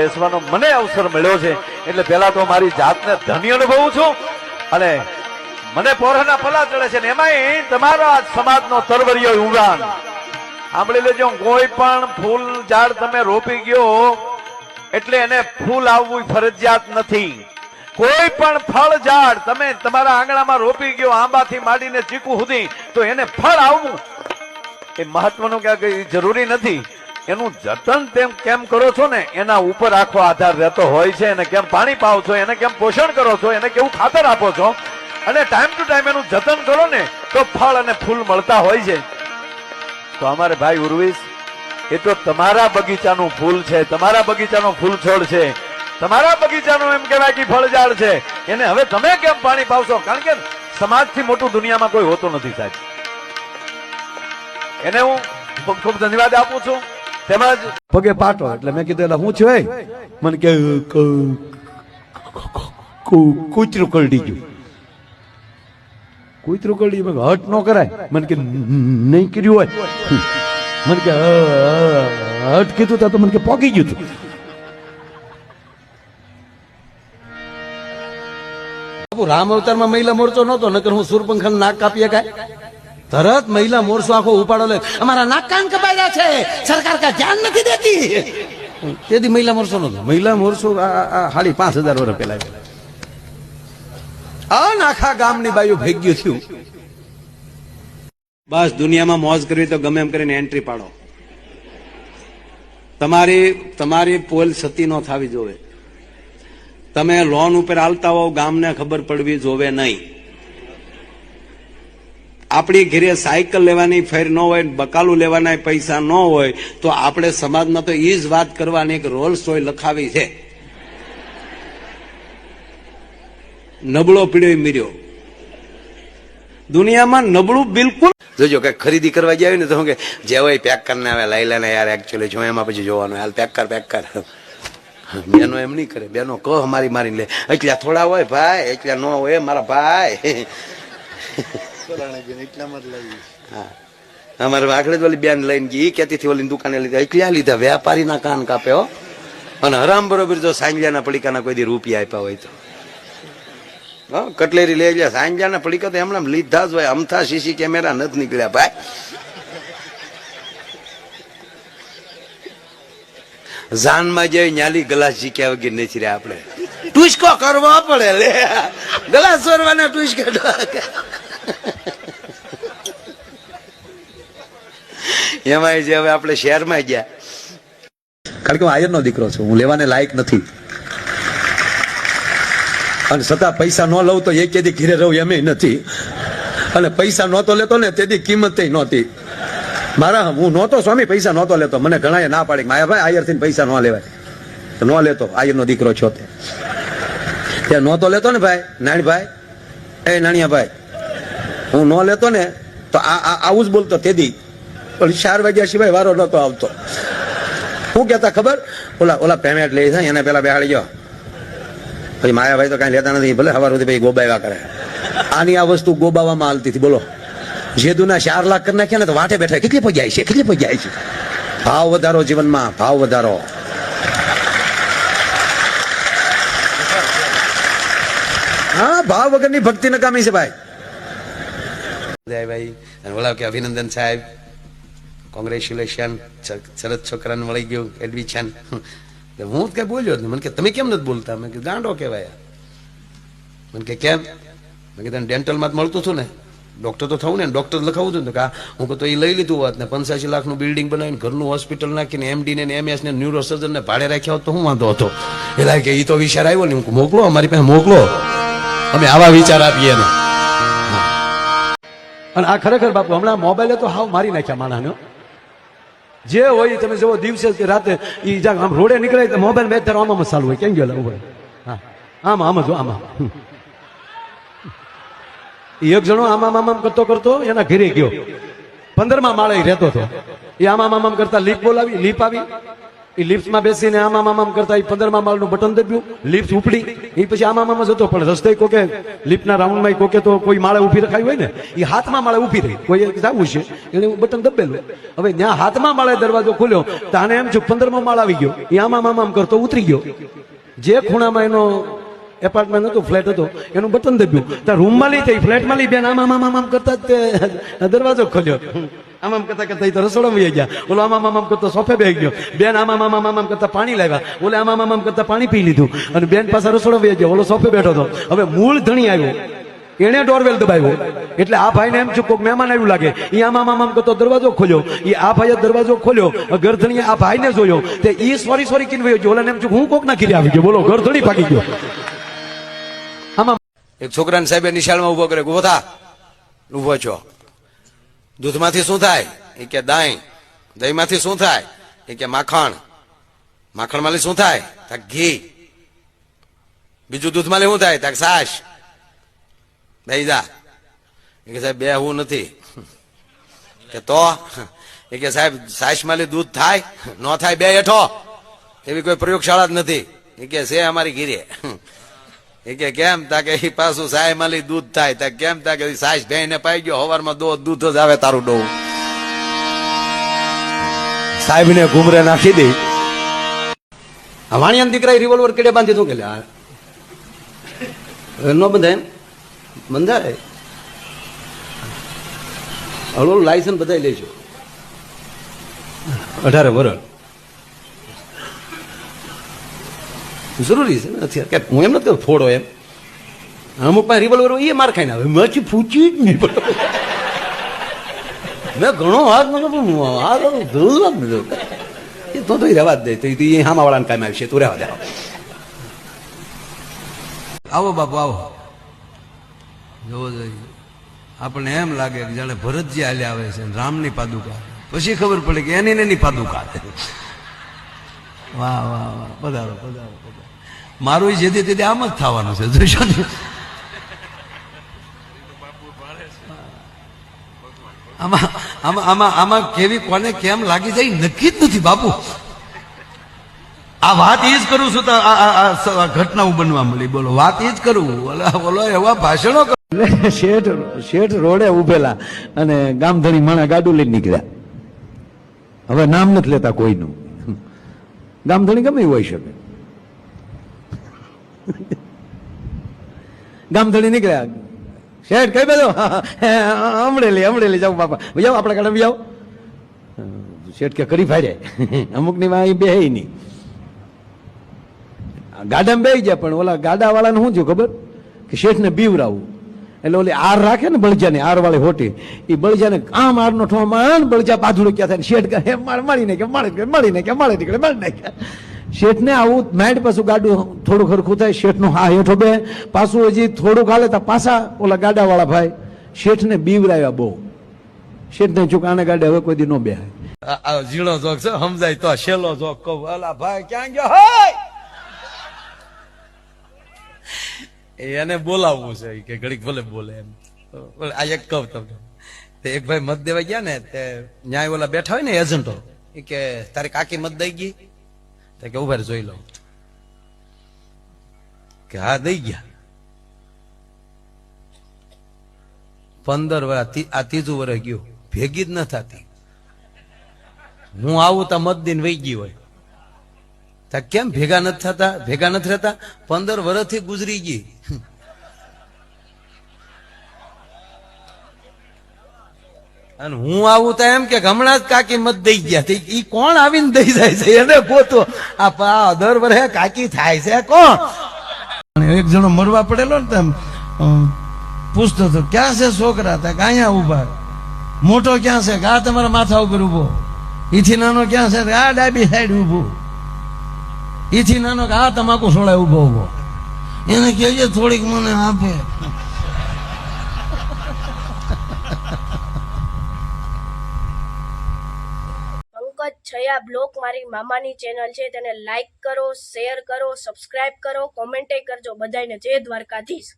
બેસવાનો મને અવસર મળ્યો છે. એટલે પેલા તો મારી જાતને ધન્ય અનુભવું છું. અને મને પોરાના પલા ચડે છે ને એમાંય તમારો આ સમાજનો તરવરિયો ઉડાન સાંભળી લેજો, કોઈ પણ ફૂલ ઝાડ તમે રોપી ગયો એટલે એને ફૂલ આવવું ફરજિયાત નથી. કોઈ પણ ફળ ઝાડ તમે તમારા આંગણામાં રોપી ગયો, આંબાથી માંડીને ચીકુ સુધી, તો એને ફળ આવવું એ મહત્વનું ક્યાં કઈ જરૂરી નથી. એનું જતન તેમ કેમ કરો છો ને? એના ઉપર આખો આધાર રહેતો હોય છે, એને કેમ પાણી પાવ છો, એને કેમ પોષણ કરો છો, એને કેવું ખાતર આપો છો? અને ટાઈમ ટુ ટાઈમ એનું જતન કરો ને, તો ફળ અને ફૂલ મળતા હોય છે. તો અમારે ભાઈ ઉર્વિશ, એ તો તમારા બગીચાનું ફૂલ છે, તમારા બગીચાનો ફૂલ છોડ છે. તમારા બગીચાનું એમ કહેવાય કે ફળઝાડ છે. એને હવે તમે કેમ પાણી પાવશો? કારણ કે સમાજથી મોટું દુનિયામાં કોઈ હોતું નથી સાહેબ. એને હું ખૂબ ખૂબ ધન્યવાદ આપું છું. તેમજ પગે પાટો એટલે મેં કીધું એટલે હું છું એ? મને કે ક- કૂતરું કરડી ગયું. કૂતરું કરડી મેં હટ ન કરાય. મને કે નહીં કર્યું હોય. મને કે "અ, અ, હટ કીધું તા તો મને કે પોકી ગયું તું. બાપુ રામ અવતારમાં મહિલા મોરચો નહોતો નકર હું સુરપંખા નાક કાપીએ કાય તરત મહિલા મોરસો આખો ઉપાડો લે. અમારા નાક કાન કપાયા છે. સરકાર કા ધ્યાન નથી દેતી. તેથી મહિલા મોરસો નહોતો મહિલા મોરસો આ પાંચ હજાર વર્ષ પેલા આ નાખા ગામની બાયુ ભેગ્યું થયું. બસ દુનિયામાં મોજ કરવી તો ગમે એમ કરીને એન્ટ્રી પાડો. તમારી તમારી પોલ સતી નો થવી જોવે. તમે લોન ઉપર હાલતા હોવ ગામને ખબર પડવી જોવે નહીં. આપણી ઘરે સાયકલ લેવાની ફેર ન હોય, બકાલું લેવાના પૈસા ન હોય, તો આપણે સમાજમાં તો એ જ વાત કરવાની એક રોલ્સ હોય લખાવી છે. નબળો પીડ્યો મીર્યો. દુનિયામાં નબળું બિલકુલ જોજો કે ખરીદી કરવા જાય ને તો કે, જે હોય પેક કરીને આવે, લઈ લે ને યાર એકચ્યુઅલી જો એમાં પછી જોવાનું, હાલ પેક કર પેક કર. બેનો એમ નહીં કરે, બેનો કહ મારી મારી લે. એટલા થોડા હોય ભાઈ એટલા ન હોય મારા ભાઈ. અમારે આગળ જ બેન લઈને ગઈ કેતી થી ઓલી દુકાને લીધા. એકલા લીધા વેપારીના કાન કાપે, હો. અને હરામ બરોબર જો સાંજલિયાના પડીકાના કોઈ દી રૂપિયા આપ્યા હોય તો. કટલેરી લઈ ગયા સાંજાના પડીકા તો એમણે લીધા જ હોય. અમથા સીસી કેમેરા નથી નીકળ્યા, ભાઈ. જાનમાં જઈ ન્યાલી ગલાસ જીક્યા વગર નથી રહ્યા આપણે. ટુસકો કરવો પડે લે. ગલાસ સોરવાના ટુસકો એમાં જે હવે આપણે શહેરમાં ગયા. કારણ કે હું આયરનો દીકરો છું, હું લેવાને લાયક નથી. અને છતાં પૈસા ન લઉં તો એક કેદી ઘીરે રહું એમ નથી. અને પૈસા નહોતો લેતો ને તેથી કિંમત નહોતી. મારા હું નહોતો સ્વામી, પૈસા નહોતો લેતો. મને ઘણાએ ના પાડી માયા ભાઈ આયરથી પૈસા ન લેવાય. ન લેતો, આયરનો દીકરો છો તે. નહોતો લેતો ને ભાઈ નાણીભાઈ એ નાણિયા ભાઈ. હું ન લેતો ને, તો આ આવું જ બોલતો તેદી. પણ ચાર વાગ્યા સિવાય વારો નતો આવતો. શું કહેતા, ખબર? ઓલા ઓલા પેમેન્ટ લે છે એને પેલા બેહાડી ગયો પછી માયાભાઈ તો કઈ લેતા નથી, ભલે સવાર સુધી પછી ગોબાવ્યા કરે. આની આ વસ્તુ ગોબાવામાં હાલતી હતી, બોલો. જેદુના ચાર લાખ કરી નાખ્યા ને, તો વાટે બેઠા, કેટલી પગ્યા છે? કેટલી પગ્યા છે? ભાવ વધારો જીવનમાં, ભાવ વધારો. હા, ભાવ વગરની ભક્તિ નકામી છે ભાઈ. જય ભાઈ અને ઓલા કે અભિનંદન સાહેબ. કોંગ્રેચ્યુલેશન શરદ છોકરાને મળી ગયું એડમિશન હું કઈ બોલ્યો મને કે, તમે કેમ નથી બોલતા? મેં કે ગાંડો કહેવાય. મને કે, કેમ? મેં કીધું ડેન્ટલમાં જ મળતું હતું ને? ડોક્ટર તો થવું ને ડોક્ટર લખાવું હતું ને. કે, હું. તો એ લઈ લીધું હોત ને, પંચ્યાસી લાખનું બિલ્ડિંગ બનાવીને ઘરનું હોસ્પિટલ નાખીને એમડી ને એમએસ ને ન્યુરો સર્જનને ભાડે રાખ્યા હોત તો હું વાંધો હતો. એટલે કે એ તો વિચાર આવ્યો ને, હું મોકલો, અમારી પાસે મોકલો. અમે આવા વિચાર આપીએ ને. અને આ ખરેખર બાપુ, હમણાં મોબાઈલે તો હાવ મારી નાખ્યા માણાનો. જે હોય તમે જુઓ, દિવસે કે રાતે એ જાગ આમ રોડે નીકળે તો મોબાઈલ મેં ત્યારે આમાં ચાલુ હોય. કેમ ગયો ઊભો હા. આમ આમ જ આમાં એક જણો આમ આમ આમ આમ કરતો કરતો એના ઘરે ગયો. પંદરમાં માળે રહેતો હતો. એ આમ મામામ કરતા લીપ બોલાવી, લીપ આવી. એ લિફ્ટમાં બેસીને આમાં આમ આમ કરતા એ પંદરમા માળનું બટન દબ્યું, લિફ્ટ ઉપડી એ પછી આમાં આમાં જતો, પણ રસ્તે કોકે, લિફ્ટના રાઉન્ડમાં કોકે તો કોઈ માળે ઊભી રખાવી હોય ને એ હાથમાં માળે ઊભી રહી. કોઈ જવું છે, એને બટન દબેલું. હવે ત્યાં હાથમાં માળે દરવાજો ખોલ્યો, તો આને એમ છે પંદરમો માળ આવી ગયો એ આમાં આમ આમ કરતો ઉતરી ગયો. જે ખૂણામાં એનો એપાર્ટમેન્ટ હતું ફ્લેટ હતો એનું બટન દબ્યું ત્યાં રૂમમાં લઈ થઈ ફ્લેટમાં લઈ બેન આમ આમ આમ આમ કરતા તે દરવાજો ખોલ્યો આમ આમ કરતા કરતા તો રસોડામાં વહી ગયા ઓલો આમ આમ આમ કરતા સોફે બેહી ગયો બેન આમ આમ આમ આમ કરતા પાણી લાવ્યા ઓલે આમ આમ આમ કરતા પાણી પી લીધું અને બેન પાસે રસોડા વહી ગયો ઓલો સોફે બેઠો હતો હવે મૂળ ધણી આવ્યો એણે ડોરવેલ દબાવ્યો એટલે આ ભાઈને એમ છું કોક મહેમાન આવ્યું લાગે એ આમ આમ આમ કરતો દરવાજો ખોલ્યો એ આ ભાઈએ દરવાજો ખોલ્યો ગરધણીએ આ ભાઈને જોયો તે એ સોરી સોરી કીને વયો ગયો એમ છું હું કોક ના ઘીરે આવી ગયો બોલો ગરધણી પાકી ગયો એક છોકરાને સાહેબે નિશાળમાં ઊભો કરે ઊભો થા. ઊભો છો. દૂધમાંથી શું થાય? એ કે દહીં દહીંમાંથી શું થાય? એ કે, માખણ. માખણમાંથી શું થાય? તાક ઘી. બીજું દૂધમાંથી શું થાય? તાક સાસ દહીં દા એ કે, સાહેબ બે હું નથી. કે, તો? એ કે, સાહેબ છાશમાંથી દૂધ થાય? ન થાય, બે હેઠો. એવી કોઈ પ્રયોગશાળા જ નથી. એ કે, છે અમારી ઘીરે. એ કે કેમ તા કે પાછું સાય માલી દૂધ થાય? તા કેમ તા કે સાસ ભેને પાઈ ગયો? હવારમાં દો દૂધ જ આવે તારું ડોવું સાહેબને ઘુમરે નાખી દે. આ દીકરા રિવોલ્વર કેડે બાંધી દઉં કે નો ન બંધાય એમ? બંધાય? હળવું લાયસન્સ બધા લેજો. અઢારે વરણ જરૂરી છે નથી કે હું એમ નથી ફોડો એમ. અમુક પાસે રિવોલ્વર હોય એ માર ખાઈને આવે. માછી ફૂચી જ નહીં પડે. મેં ઘણો હાથ મને પણ હાથ એ તો તો રહેવા જ દે. તો એ હામાવાળાને કામ આવશે. તું રહેવા દે. આવો બાપુ, આવો. જોવો જોઈએ આપણને એમ લાગે કે જાણે ભરતજી હાલ્યા આવે છે રામની પાદુકા. પછી ખબર પડે કે એની એની પાદુકા. વાહ વાહ વાહ. પધારો પધારો મારું જે તે આમ જ થવાનું છે. જોઈશો ને આમાં આમાં આમાં આમાં કેવી, કોને કેમ લાગી જાય નક્કી જ નથી, બાપુ. આ વાત એ જ કરું છું તો આ- આ ઘટનાઓ બનવા મળી બોલો, વાત એ જ કરું. બોલો એવા ભાષણો. શેઠ શેઠ રોડે ઉભેલા અને ગામધણી માણા ગાડું લઈને નીકળ્યા. હવે નામ નથી લેતા કોઈનું. ગામધણી ગમે હોઈ શકે. ગામધણી નીકળ્યા. શેઠ કઈ બાજુ. અમડેલી અમડેલી જાવ બાપા. જાઓ આપણે કાઢે જાઓ. શેઠ કે કરી ફાડે અમુકની માં બે નહીં. ગાડામાં બે ગયા પણ ઓલા ગાડા વાળાને શું થયું ખબર? કે શેઠને બીવરાવું એટલે ઓલી આર રાખે ને બળજાની આર વાળી હોટી એ બળજાને આમ આરનો ઠો માન બળજા પાછું ક્યાં થાય શેઠ કહે મારી નાખે મારી નાખે મારી નાખે, મારી નીકળે મળી નાખે. શેઠને આવું માઇન્ડ પાછું ગાડું થોડું ખરખું થાય, શેઠનું હા હેઠો બે, પાછું હજી થોડુંક હાલે તો પાછા ઓલા ગાડા વાળા ભાઈ શેઠને બીવરાવ્યા બહુ. શેઠને ચૂક આને ગાડે હવે કોઈ દી નો બે ઝીણો જોક છે, સમજાય તો શેલો જોક કહું. અલા ભાઈ, ક્યાં ગયો? હોય એ એને બોલાવવું છે કે ઘડીક ભલે બોલે એમ. આ એક કહું તમને. એક ભાઈ મત દેવા ગયા ને, તે ન્યાય ઓલા બેઠા હોય ને એજન્ટો એ કે, તારી કાકી મત દઈ ગઈ? તે કે, ઊભા જોઈ લઉં. કે, હા, દઈ ગયા. પંદર વર્ષ આ ત્રીજું વર્ષ ગયું. ભેગી જ ન થતી. હું આવું તો મત દિન વહી ગઈ હોય. કેમ ભેગા નથી થતા? ભેગા નથી રહેતા? પંદર વર્ષથી ગુજરી ગઈ. અને હું આવું તો એમ કે હમણાં જ કાકી મત દઈ ગયા. ઈ કોણ આવીને દઈ જાય છે? એને ગોતો. આ દર વર્ષે કાકી થાય છે. કોણ? એક જણો મરવા પડેલો ને તેમ પૂછતો હતો, ક્યાં છે છોકરા? તા અહીંયા ઊભા મોટો ક્યાં છે? ગા તમારા માથા ઉપર ઊભો ઈથી નાનો ક્યાં છે? આ ડાબી સાઈડ ઊભો ઈથી નાનો કે આ તમાકુ સોળાય ઊભો ઊભો એને કહેજે થોડીક મને આપે. પંકજ છયા બ્લોક મારી મામાની ચેનલ છે, તેને લાઈક કરો, શેર કરો, સબસ્ક્રાઇબ કરો, કોમેન્ટે કરજો બધાને જય દ્વારકાધીશ.